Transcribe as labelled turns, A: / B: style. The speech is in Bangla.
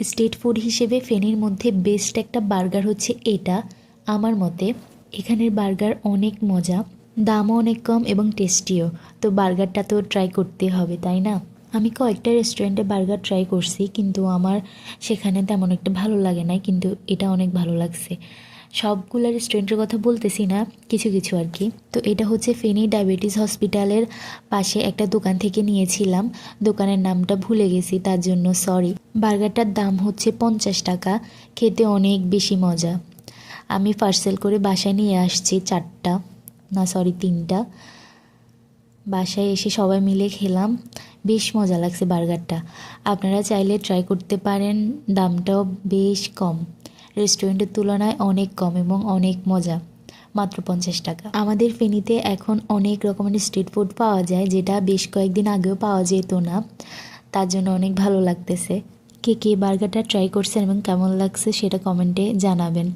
A: স্ট্রিট ফুড হিসেবে ফেনীর মধ্যে বেস্ট একটা বার্গার হচ্ছে এটা, আমার মতে। এখানের বার্গার অনেক মজা, দামও অনেক কম এবং টেস্টিও। তো বার্গারটা তো ট্রাই করতে হবে, তাই না? আমি কয়েকটা রেস্টুরেন্টে বার্গার ট্রাই করছি, কিন্তু আমার সেখানে তেমন একটা ভালো লাগে না কিন্তু এটা অনেক ভালো লাগছে। সবগুলো রেস্টুরেন্টের কথা বলতেছি না, কিছু কিছু আর কি। তো এটা হচ্ছে ফেনি ডায়াবেটিস হসপিটালের পাশে একটা দোকান থেকে নিয়েছিলাম। দোকানের নামটা ভুলে গেছি, তার জন্য সরি। বার্গারটার দাম হচ্ছে পঞ্চাশ টাকা, খেতে অনেক বেশি মজা। আমি পার্সেল করে বাসায় নিয়ে আসছি চারটা, না সরি তিনটা। বাসায় এসে সবাই মিলে খেলাম, বেশ মজা লাগছে বার্গারটা। আপনারা চাইলে ট্রাই করতে পারেন, দামটাও বেশ কম। রেস্টুরেন্টের তুলনায় অনেক কম এবং অনেক মজা। মাত্র পঞ্চাশ টাকা। আমাদের ফেনীতে এখন অনেক রকমের স্ট্রিট ফুড পাওয়া যায় যেটা বেশ কয়েকদিন আগেও পাওয়া যেত না। তার জন্য অনেক ভালো লাগতেছে। কে কে বার্গারটা ট্রাই করছেন এবং কেমন লাগছে সেটা কমেন্টে জানাবেন।